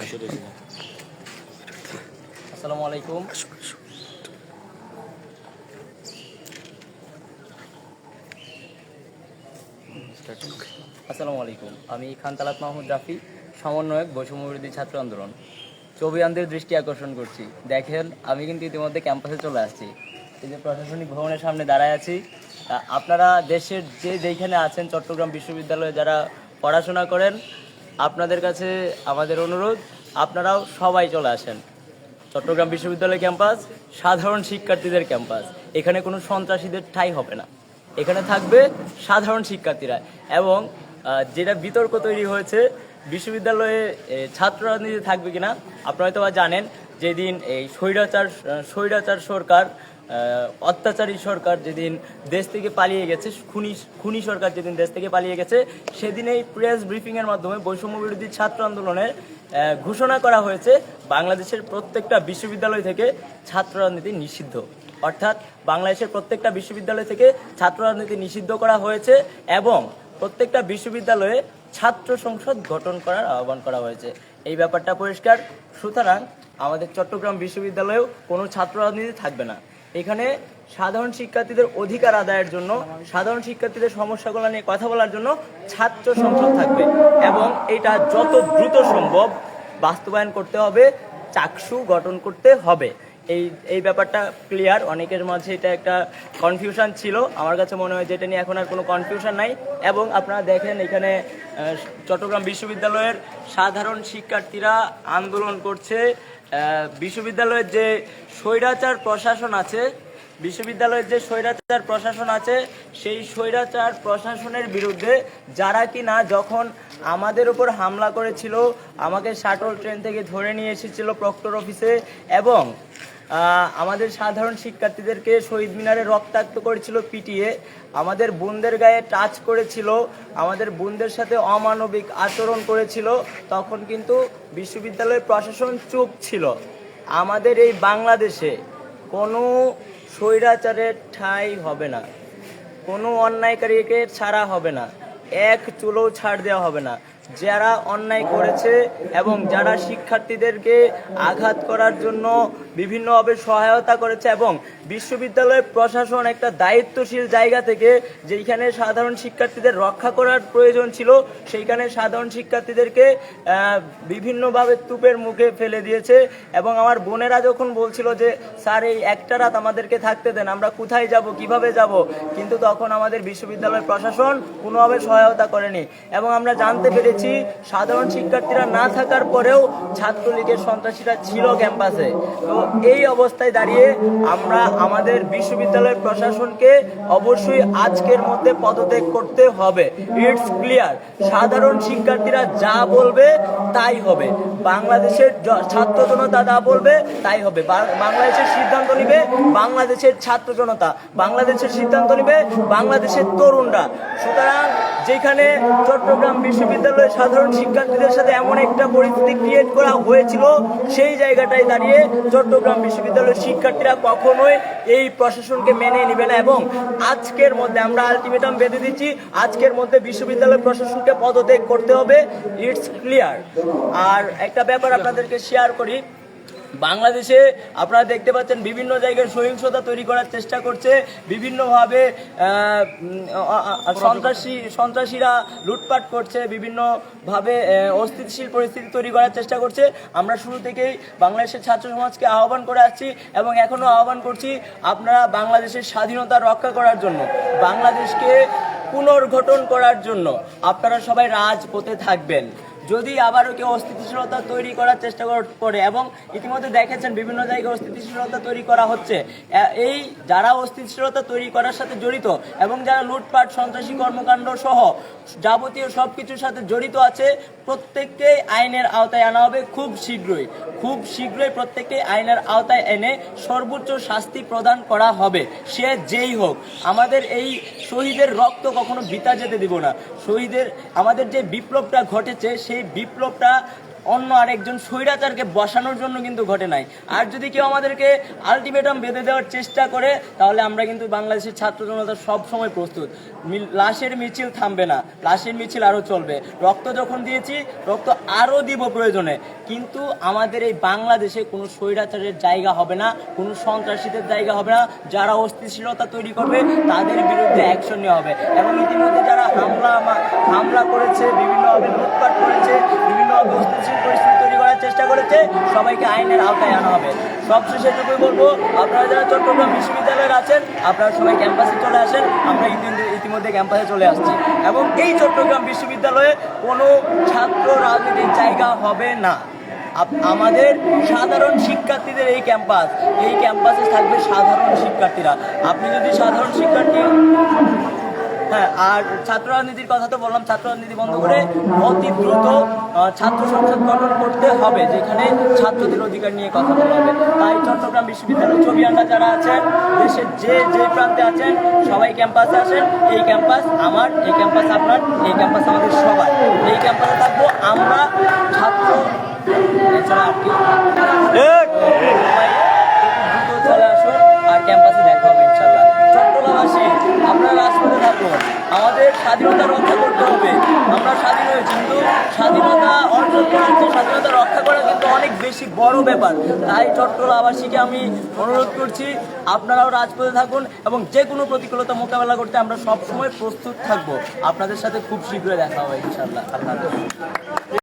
আসসালামু আলাইকুম। আসসালামু আলাইকুম। আমি খান তালাত মাহমুদ রাফি, সমন্বয়ক বৈষম্যবিরোধী ছাত্র আন্দোলন। চবিয়ানদের দৃষ্টি আকর্ষণ করছি। দেখেন, আমি কিন্তু ইতিমধ্যে ক্যাম্পাসে চলে আসছি। এই যে প্রশাসনিক ভবনের সামনে দাঁড়ায় আছি। আপনারা দেশের যে যেখানে আছেন, চট্টগ্রাম বিশ্ববিদ্যালয়ে যারা পড়াশোনা করেন আপনাদের কাছে আমাদের অনুরোধ, আপনারাও সবাই চলে আসেন। চট্টগ্রাম বিশ্ববিদ্যালয় ক্যাম্পাস, সাধারণ শিক্ষার্থীদের ক্যাম্পাস। এখানে কোনো সন্ত্রাসীদের ঠাঁই হবে না। এখানে থাকবে সাধারণ শিক্ষার্থীরা এবং যেটা বিতর্ক তৈরি হয়েছে, বিশ্ববিদ্যালয়ে ছাত্র রাজনীতি থাকবে কিনা, আপনারা হয়তো জানেন, যেদিন এই স্বৈরাচার স্বৈরাচার সরকার অত্যাচারী সরকার যেদিন দেশ থেকে পালিয়ে গেছে, খুনি খুনি সরকার যেদিন দেশ থেকে পালিয়ে গেছে সেদিন এই প্রেস ব্রিফিংয়ের মাধ্যমে বৈষম্য বিরোধী ছাত্র আন্দোলনের ঘোষণা করা হয়েছে, বাংলাদেশের প্রত্যেকটা বিশ্ববিদ্যালয় থেকে ছাত্র রাজনীতি নিষিদ্ধ। অর্থাৎ বাংলাদেশের প্রত্যেকটা বিশ্ববিদ্যালয় থেকে ছাত্র রাজনীতি নিষিদ্ধ করা হয়েছে এবং প্রত্যেকটা বিশ্ববিদ্যালয়ে ছাত্র সংসদ গঠন করার আহ্বান করা হয়েছে। এই ব্যাপারটা পরিষ্কার। সুতরাং আমাদের চট্টগ্রাম বিশ্ববিদ্যালয়েও কোনো ছাত্র রাজনীতি থাকবে না। এখানে সাধারণ শিক্ষার্থীদের অধিকার আদায়ের জন্য, সাধারণ শিক্ষার্থীদের সমস্যাগুলো নিয়ে কথা বলার জন্য ছাত্র সংসদ থাকবে এবং এটা যত দ্রুত সম্ভব বাস্তবায়ন করতে হবে, চাকসু গঠন করতে হবে। এই এই ব্যাপারটা ক্লিয়ার অনেকের মাঝে এটা একটা কনফিউশন ছিল। আমার কাছে মনে হয় যে এটা নিয়ে এখন আর কোনো কনফিউশন নাই। এবং আপনারা দেখেন এখানে চট্টগ্রাম বিশ্ববিদ্যালয়ের সাধারণ শিক্ষার্থীরা আন্দোলন করছে। বিশ্ববিদ্যালয়ের যে স্বৈরাচার প্রশাসন আছে, বিশ্ববিদ্যালয়ের যে স্বৈরাচার প্রশাসন আছে, সেই স্বৈরাচার প্রশাসনের বিরুদ্ধে যারা কি না যখন আমাদের উপর হামলা করেছিল, আমাকে শাটল ট্রেন থেকে ধরে নিয়ে এসেছিল প্রক্টর অফিসে এবং আমাদের সাধারণ শিক্ষার্থীদেরকে শহীদ মিনারে রক্তাক্ত করেছিল পিটিয়ে। আমাদের বোনদের গায়ে টাচ করেছিল। আমাদের বোনদের সাথে অমানবিক আচরণ করেছিল। তখন কিন্তু বিশ্ববিদ্যালয়ের প্রশাসন চুপ ছিল। আমাদের এই বাংলাদেশে কোনো স্বৈরাচারের ঠাঁই হবে না। কোনো অন্যায়কারীকে ছাড়া হবে না। এক চুলো ছাড় দেওয়া হবে না। যারা অন্যায় করেছে এবং যারা শিক্ষার্থীদেরকে আঘাত করার জন্য বিভিন্নভাবে সহায়তা করেছে এবং বিশ্ববিদ্যালয়ের প্রশাসন একটা দায়িত্বশীল জায়গা থেকে যেখানে সাধারণ শিক্ষার্থীদের রক্ষা করার প্রয়োজন ছিল, সেইখানে সাধারণ শিক্ষার্থীদেরকে বিভিন্নভাবে তুপের মুখে ফেলে দিয়েছে এবং আমার বোনেরা যখন বলছিল যে, স্যার, এই একটা রাত আমাদেরকে থাকতে দেন, আমরা কোথায় যাব, কীভাবে যাব? কিন্তু তখন আমাদের বিশ্ববিদ্যালয়ের প্রশাসন কোনোভাবে সহায়তা করেনি এবং আমরা জানতে পেরেছি সাধারণ শিক্ষার্থীরা না থাকার পরেও ছাত্রলীগের সন্ত্রাসীরা ছিল ক্যাম্পাসে। তো এই অবস্থায় দাঁড়িয়ে আমরা আমাদের বিশ্ববিদ্যালয়ের প্রশাসনকে অবশ্যই আজকের মধ্যে পদত্যাগ করতে হবে। ইটস ক্লিয়ার সাধারণ শিক্ষার্থীরা যা বলবে তাই হবে। বাংলাদেশের ছাত্র জনতা যা বলবে তাই হবে। বাংলাদেশের সিদ্ধান্ত নিবে বাংলাদেশের ছাত্র জনতা বাংলাদেশের সিদ্ধান্ত নিবে বাংলাদেশের তরুণরা। সুতরাং যেখানে চট্টগ্রাম বিশ্ববিদ্যালয়ের সাধারণ শিক্ষার্থীদের সাথে এমন একটা পরিস্থিতি ক্রিয়েট করা হয়েছিল, সেই জায়গাটায় দাঁড়িয়ে চট্টগ্রাম বিশ্ববিদ্যালয়ের শিক্ষার্থীরা কখনোই এই প্রশাসনকে মেনে নেবে না। এবং আজকের মধ্যে আমরা আলটিমেটাম বেঁধে দিচ্ছি, আজকের মধ্যে বিশ্ববিদ্যালয় প্রশাসনকে পদত্যাগ করতে হবে। ইটস ক্লিয়ার আর একটা ব্যাপার আপনাদেরকে শেয়ার করি বাংলাদেশে আপনারা দেখতে পাচ্ছেন বিভিন্ন জায়গায় সহিংসতা তৈরি করার চেষ্টা করছে। বিভিন্নভাবে সন্ত্রাসী, সন্ত্রাসীরা লুটপাট করছে, বিভিন্নভাবে অস্থিতিশীল পরিস্থিতি তৈরি করার চেষ্টা করছে। আমরা শুরু থেকেই বাংলাদেশের ছাত্র সমাজকে আহ্বান করে আসছি এবং এখনও আহ্বান করছি আপনারা বাংলাদেশের স্বাধীনতা রক্ষা করার জন্য, বাংলাদেশকে পুনর্গঠন করার জন্য। আপনারা সবাই রাজপথে থাকবেন। যদি আবারও কেউ অস্থিতিশীলতা তৈরি করার চেষ্টা করে এবং ইতিমধ্যে দেখেছেন বিভিন্ন জায়গায় অস্থিতিশীলতা তৈরি করা হচ্ছে এই যারা অস্থিতিশীলতা তৈরি করার সাথে জড়িত এবং যারা লুটপাট, সন্ত্রাসী কর্মকাণ্ড সহ যাবতীয় সব কিছুর সাথে জড়িত আছে, প্রত্যেককেই আইনের আওতায় আনা হবে খুব শীঘ্রই। খুব শীঘ্রই প্রত্যেককে আইনের আওতায় এনে সর্বোচ্চ শাস্তি প্রদান করা হবে। সে যেই হোক, আমাদের এই শহীদের রক্ত কখনো বিতা যেতে দিব না। শহীদের আমাদের যে বিপ্লবটা ঘটেছে সেই বিপ্লবটা অন্য আরেকজন স্বৈরাচারকে বসানোর জন্য কিন্তু ঘটে নাই। আর যদি কেউ আমাদেরকে আলটিমেটাম বেঁধে দেওয়ার চেষ্টা করে, তাহলে আমরা কিন্তু বাংলাদেশের ছাত্র জনতা সবসময় প্রস্তুত। লাশের মিছিল থামবে না, লাশের মিছিল আরও চলবে। রক্ত যখন দিয়েছি, রক্ত আরও দিব প্রয়োজনে। কিন্তু আমাদের এই বাংলাদেশে কোনো স্বৈরাচারের জায়গা হবে না, কোনো সন্ত্রাসীদের জায়গা হবে না। যারা অস্থিতিশীলতা তৈরি করবে, তাদের বিরুদ্ধে অ্যাকশন নেওয়া হবে। এবং ইতিমধ্যে যারা হামলা হামলা করেছে বিভিন্নভাবে লুটপাট করেছে পরিস্থিতি তৈরি করার চেষ্টা করেছে। সবাইকে আইনের আওতায় আনা হবে। সবশেষে এটুকুই বলব, আপনারা যারা চট্টগ্রাম বিশ্ববিদ্যালয়ের আছেন, আপনারা সবাই ক্যাম্পাসে চলে আসেন। আমরা ইতিমধ্যে ক্যাম্পাসে চলে আসছি। এবং এই চট্টগ্রাম বিশ্ববিদ্যালয়ে কোনো ছাত্র রাজনীতির জায়গা হবে না। আমাদের সাধারণ শিক্ষার্থীদের এই ক্যাম্পাস, এই ক্যাম্পাসে থাকবে সাধারণ শিক্ষার্থীরা। আপনি যদি সাধারণ শিক্ষার্থী হ্যাঁ আর ছাত্র রাজনীতির কথা তো বললাম ছাত্র রাজনীতি বন্ধ করে অতি দ্রুত ছাত্র সংসদ গঠন করতে হবে যেখানে ছাত্রদের অধিকার নিয়ে কথা বলা হবে। তাই চট্টগ্রাম বিশ্ববিদ্যালয়ের ছবি আঁকা যারা আছেন দেশের যে যে প্রান্তে আছেন সবাই ক্যাম্পাসে আসেন। এই ক্যাম্পাস আমার এই ক্যাম্পাস আপনার এই ক্যাম্পাস আমাদের সবার। এই ক্যাম্পাসে থাকব আমরা ছাত্র এছাড়া আর কেউ আমাদের স্বাধীনতা রক্ষা করতে হবে। আমরা স্বাধীন হয়েছি কিন্তু স্বাধীনতা অর্জন চেয়ে স্বাধীনতা রক্ষা করা কিন্তু অনেক বেশি বড় ব্যাপার। তাই চট্টগ্রামবাসীকে আমি অনুরোধ করছি, আপনারাও রাজপথে থাকুন এবং যে কোনো প্রতিকূলতা মোকাবেলা করতে আমরা সবসময় প্রস্তুত থাকব। আপনাদের সাথে খুব শীঘ্রই দেখা হবে ইনশাল্লাহ আল্লাহ।